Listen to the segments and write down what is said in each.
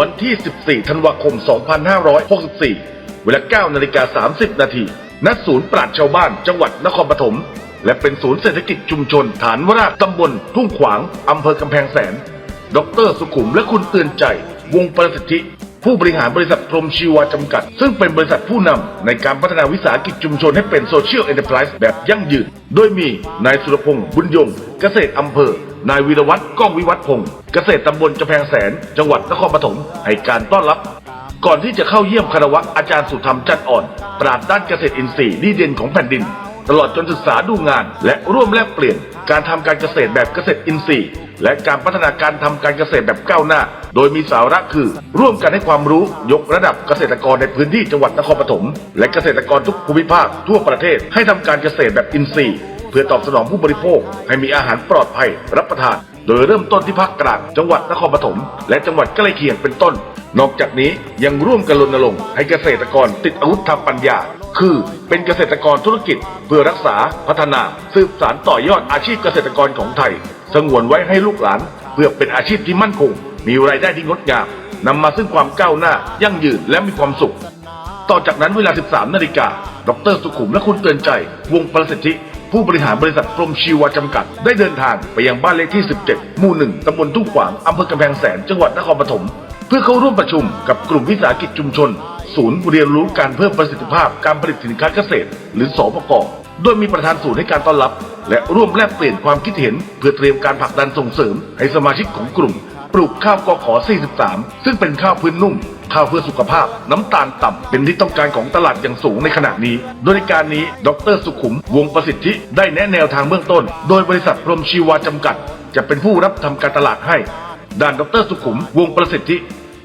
วันที่ 14 ธันวาคม 2564 เวลา 9 นาฬิกา 30 นาที ณ ศูนย์ปราชชาวบ้านจังหวัดนครปฐม และเป็นศูนย์เศรษฐกิจชุมชน ฐานวราชตำบล ทุ่งขวาง อำเภอกำแพงแสน ดรสุขุมและคุณเตือนใจ วงประสิทธิ ผู้บริหารบริษัทพรมชีวาจำกัด ซึ่งเป็นบริษัทผู้นำในการพัฒนาวิสาหกิจชุมชนให้เป็นโซเชียลเอ็นเตอร์ไพรส์แบบยั่งยืน โดยมีนายสุรพงษ์บุญยง เกษตรอำเภอนายวีรวัตรก้องวิวัฒพงศ์เกษตรตำบลจะแพงแสน จังหวัดนครปฐมให้การต้อนรับ ก่อนที่จะเข้าเยี่ยมคารวะอาจารย์สุธรรมจันอ่อน ปราดด้านเกษตรอินทรีย์ดีเด่นของแผ่นดิน ตลอดจนศึกษาดูงาน และร่วมแลกเปลี่ยน การทำการเกษตรแบบเกษตรอินทรีย์ และการพัฒนาการทำการเกษตรแบบก้าวหน้า โดยมีสาระคือ ร่วมกันให้ความรู้ยกระดับเกษตรกรในพื้นที่จังหวัดนครปฐมและเกษตรกรทุกภูมิภาคทั่วประเทศให้ทำการเกษตรแบบอินทรีย์ เพื่อตอบสนองผู้บริโภค ให้มีอาหารปลอดภัย รับประทาน โดยเริ่มต้นที่ภาคกลางจังหวัดนครปฐมและจังหวัดใกล้เคียงเป็นต้น นอกจากนี้ยังร่วมกันรณรงค์ให้เกษตรกรติดอาวุธทางปัญญา คือเป็นเกษตรกรธุรกิจ เพื่อรักษาพัฒนาสืบสานต่อยอดอาชีพเกษตรกรของไทย สงวนไว้ให้ลูกหลาน เพื่อเป็นอาชีพที่มั่นคง มีรายได้ที่งดงามนำมาซึ่งความก้าวหน้า ยั่งยืนและมีความสุข ต่อจากนั้นเวลา 13 นาฬิกา ดรสุขุมและคุณเตือนใจ วงประสิทธิ ผู้บริหารบริษัทพรมชีวาจำกัด ได้เดินทางไปยังบ้านเลขที่ 17 หมู่ 1ตำบลทุ่งขวางอำเภอกำแพงแสน จังหวัดนครปฐม เพื่อเข้าร่วมประชุมกับกลุ่มวิสาหกิจชุมชน ศูนย์เรียนรู้การเพิ่มประสิทธิภาพการผลิตสินค้าเกษตร หรือสปกโดยมีประธานศูนย์ให้การต้อนรับ และร่วมแลกเปลี่ยนความคิดเห็น เพื่อเตรียมการผลักดันส่งเสริม ให้สมาชิกของกลุ่ม ปลูกข้าวกอขอ 43 ซึ่งเป็นข้าวพื้นนุ่ม ข้าวเพื่อสุขภาพ น้ำตาลต่ำเป็นที่ต้องการของตลาดอย่างสูงในขณะนี้ โดยในการนี้ ดรสุขุม วงประสิทธิได้แนะแนวทางเบื้องต้น โดยบริษัทพรหมชีวาจำกัด จะเป็นผู้รับทำการตลาดให้ด้านดรสุขุม วงประสิทธิ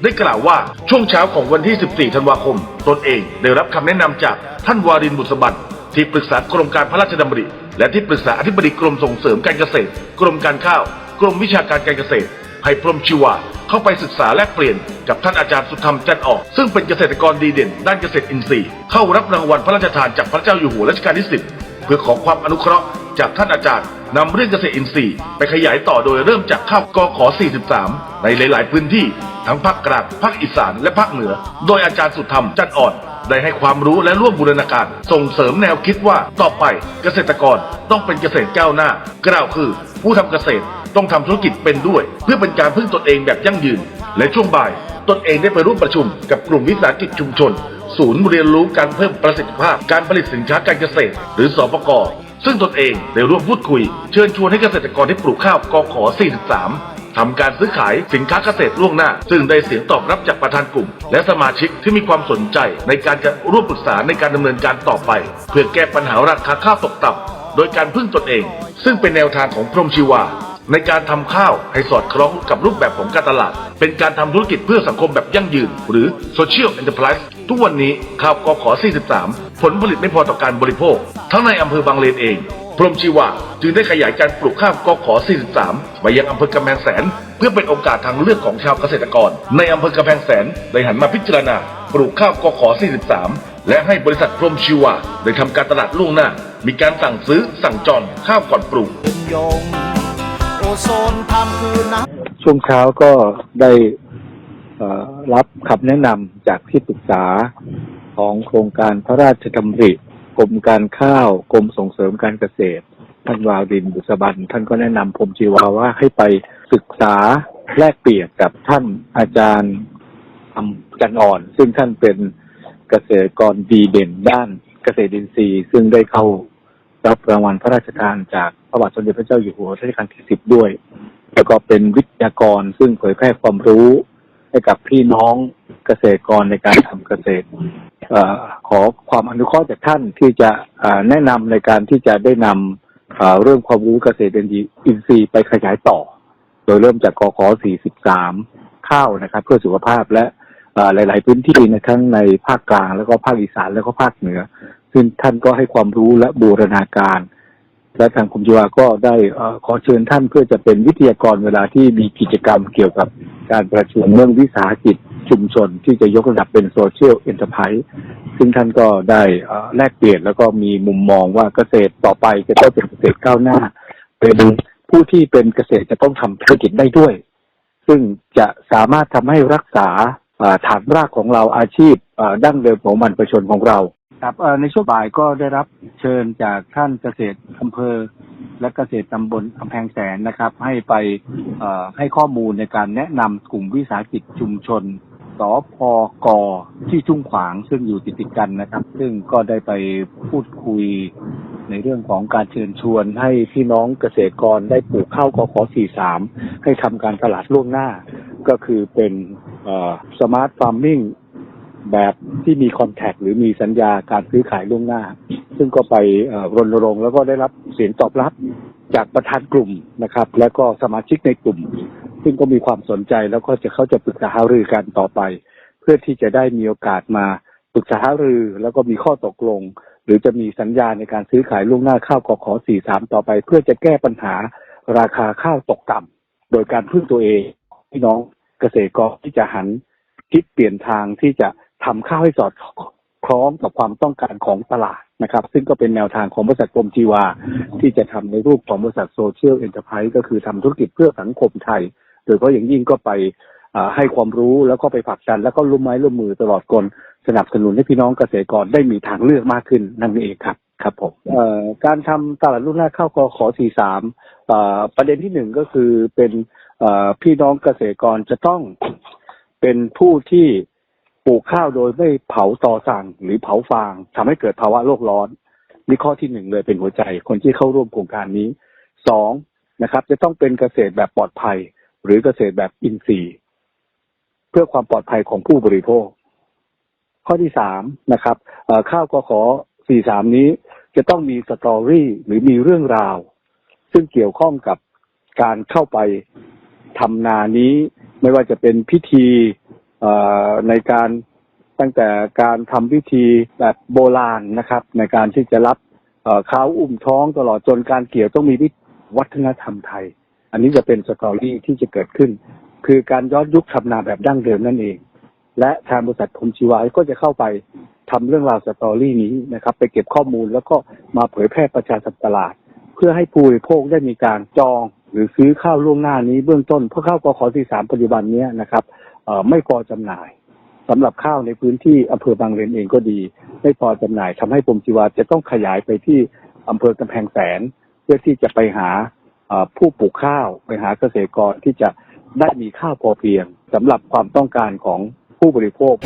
ได้กล่าวว่าช่วงเช้าของวันที่ 14 ธันวาคม ตนเองได้รับคำแนะนำจากท่านวารินบุษบันที่ปรึกษากรมการพระราชดำริ และที่ปรึกษาอธิบดีกรมส่งเสริมการเกษตร กรมการข้าว กรมวิชาการการเกษตรให้พรมชีวาเข้าไปศึกษาแลกเปลี่ยนกับท่านอาจารย์สุธรรมจันออก ซึ่งเป็นเกษตรกรดีเด่น ด้านเกษตรอินทรีย์ เข้ารับรางวัลพระราชทานจากพระเจ้าอยู่หัวรัชกาลที่ 10 เพื่อขอความอนุเคราะห์ จากท่านอาจารย์นำเรื่องเกษตรอินทรีย์ไปขยายต่อโดยเริ่มจากข้าวกขอ 43 ในหลาย ๆ พื้นที่ ทั้งภาคกลางภาคอีสานและภาคเหนือ โดยอาจารย์สุธรรมจันอ่อนได้ให้ความรู้และร่วมบูรณาการ ส่งเสริมแนวคิดว่าต่อไปเกษตรกรต้องเป็นเกษตรก้าวหน้ากล่าวคือ ผู้ทำเกษตรต้องทำธุรกิจเป็นด้วย เพื่อเป็นการพึ่งตนเองแบบยั่งยืน และช่วงบ่าย ตนเองได้ไปร่วมประชุม กับกลุ่มวิสาหกิจชุมชน ศูนย์เรียนรู้การเพิ่มประสิทธิภาพการผลิตสินค้าการเกษตร หรือสปก ซึ่งตนเองได้ร่วมพูดคุย เชิญชวนให้เกษตรกรที่ปลูกข้าวกอขอ 43ทำการซื้อขายสินค้าเกษตรล่วงหน้า ซึ่งได้เสียงตอบรับจากประธานกลุ่ม และสมาชิกที่มีความสนใจในการจะร่วมปรึกษาในการดำเนินการต่อไป เพื่อแก้ปัญหาราคาข้าวตกต่ำโดยการพึ่งตนเอง ซึ่งเป็นแนวทางของพรมชีวา ในการทำข้าวให้สอดคล้องกับรูปแบบของการตลาด เป็นการทำธุรกิจเพื่อสังคมแบบยั่งยืน หรือ Social Enterprise ทุกวันนี้ข้าวกขอ 43 ผลผลิตไม่พอต่อการบริโภค ทั้งในอำเภอบางเลนเอง พรหมชีวาจึงได้ขยายการปลูกข้าวกขอ 43 ไปยังอำเภอกำแพงแสน เพื่อเป็นโอกาสทางเลือกของชาวเกษตรกร ในอำเภอกำแพงแสนได้หันมาพิจารณา ปลูกข้าวกขอ 43 และให้บริษัทพรหมชีวาได้ทำการตลาดล่วงหน้า มีการสั่งซื้อสั่งจองข้าวก่อนปลูกยงโอโซนทำคืนนะช่วงเช้าก็ได้เอ่อ รับคำแนะนำจากที่ปรึกษาของโครงการพระราชดำริกรมการข้าวกรมส่งเสริมการเกษตรท่านวารินบุษบันท่านก็แนะนำผมจีวาว่าให้ไปศึกษาแลกเปลี่ยนกับท่านอาจารย์อำจันอ่อน ซึ่งท่านเป็นเกษตรกรดีเด่นด้านเกษตรอินทรีย์ ซึ่งได้เข้ารับรางวัลพระราชทานจากพระบาทสมเด็จพระเจ้าอยู่หัวรัชกาลที่สิบด้วย แล้วก็เป็นวิทยากรซึ่งเผยแพร่ความรู้ ให้กับพี่น้องเกษตรกรในการทำเกษตรอขอความอนุเคราะห์จากท่านที่จะแนะนำในการที่จะได้นำเอ่อเรื่องความรู้เกษตรอินทรีย์ไปขยายต่อ โดยเริ่มจากกข43 ข้าวนะครับ เพื่อสุขภาพและหลาย ๆ พื้นที่ในทั้งในภาคกลางแล้วก็ภาคอีสานแล้วก็ภาคเหนือ ซึ่งท่านก็ให้ความรู้และบูรณาการ และทางกรมจุฬาก็ได้ขอเชิญท่านเพื่อจะเป็นวิทยากรเวลาที่มีกิจกรรมเกี่ยวกับการประชุมเรื่องวิสาหกิจชุมชนที่จะยกระดับเป็นโซเชียลเอ็นเตอร์ไพรส์ซึ่งท่านก็ได้แลกเปลี่ยนแล้วก็มีมุมมองว่าเกษตรต่อไปจะต้องเป็นเกษตรก้าวหน้า เป็นผู้ที่เป็นเกษตรจะต้องทำธุรกิจได้ด้วย ซึ่งจะสามารถทำให้รักษาฐานรากของเราอาชีพดั้งเดิมของมันประชนของเรา ครับในช่วงบ่ายก็ได้รับเชิญจากท่านเกษตรอำเภอ และเกษตรตำบลกำแพงแสนนะครับ ให้ไปให้ข้อมูลในการแนะนำกลุ่มวิสาหกิจชุมชนสพกที่ทุ่งขวางซึ่งอยู่ติดติดกันนะครับ ซึ่งก็ได้ไปพูดคุยในเรื่องของการเชิญชวนให้พี่น้องเกษตรกรได้ปลูกข้าวกข43 ให้ทำการตลาดล่วงหน้า ก็คือเป็นสมาร์ทฟาร์มิง แบบที่มีคอนแทคหรือมีสัญญาการซื้อขายล่วงหน้า ซึ่งก็ไปเอ่อรณรงค์แล้วก็ได้รับเสียงตอบรับจากประธานกลุ่มนะครับ แล้วก็สมาชิกในกลุ่ม ซึ่งก็มีความสนใจแล้วก็จะเขาจะปรึกษาหารือกันต่อไป เพื่อที่จะได้มีโอกาสมาปรึกษาหารือ แล้วก็มีข้อตกลง หรือจะมีสัญญาในการซื้อขายล่วงหน้าข้าวกขอ43 ต่อไป เพื่อจะแก้ปัญหาราคาข้าวตกต่ำโดยการพึ่งตัวเองพี่น้องเกษตรกรที่จะหันคิดเปลี่ยนทางที่จะ ทำข้าวให้สอดคล้องกับความต้องการของตลาดนะครับ ซึ่งก็เป็นแนวทางของบริษัทกรมจีวา ที่จะทำในรูปของบริษัทโซเชียลเอ็นเตอร์ไพรส์ก็คือทำธุรกิจเพื่อสังคมไทย โดยเฉพาะอย่างยิ่งก็ไปให้ความรู้แล้วก็ไปผลักดัน แล้วก็ร่วมไม้ร่วมมือตลอดกลสนับสนุนให้พี่น้องเกษตรกรได้มีทางเลือกมากขึ้นนั่นเองครับครับผมการทำตลาดรุ่นแรกเข้ากขอ43เอ่อประเด็นที่หนึ่งก็คือเป็นพี่น้องเกษตรกรจะต้องเป็นผู้ที่ ปลูกข้าวโดยไม่เผาตอสั่งหรือเผาฟางทำให้เกิดภาวะโลกร้อนนี่ข้อที่หนึ่งเลยเป็นหัวใจ คนที่เข้าร่วมโครงการนี้สองนะครับ จะต้องเป็นเกษตรแบบปลอดภัย หรือเกษตรแบบอินทรีย์ เพื่อความปลอดภัยของผู้บริโภค ข้อที่สามนะครับข้าวกขอ43นี้จะต้องมีสตอรี่หรือมีเรื่องราว ซึ่งเกี่ยวข้องกับการเข้าไปทำนานี้ ไม่ว่าจะเป็นพิธี ในการตั้งแต่การทำพิธีแบบโบราณนะครับ ในการที่จะรับเข้าวอุ้มท้องตลอดจนการเกี่ยวต้องมีวัฒนธรรมไทย อันนี้จะเป็นสตอรี่ที่จะเกิดขึ้น คือการย้อนยุคทำนาแบบดั้งเดิมนั่นเอง และทางบริษัทคมชีวายก็จะเข้าไปทำเรื่องราวสตอรี่นี้นะครับ ไปเก็บข้อมูลแล้วก็มาเผยแพร่ประชาสัมพันธ์ตลาด เพื่อให้ผู้บริโภคได้มีการจองหรือซื้อข้าวล่วงหน้านี้เบื้องต้นเพราะข้าวกขอที่สามปัจจุบันนี้นะครับ ไม่พอจำหน่ายสำหรับข้าวในพื้นที่อำเภอบางเลนเองก็ดี ไม่พอจำหน่ายทำให้กรมชีวาจะต้องขยายไปที่อำเภอกำแพงแสน เพื่อที่จะไปหาผู้ปลูกข้าวไปหาเกษตรกรที่จะได้มีข้าวพอเพียงสำหรับความต้องการของผู้บริโภค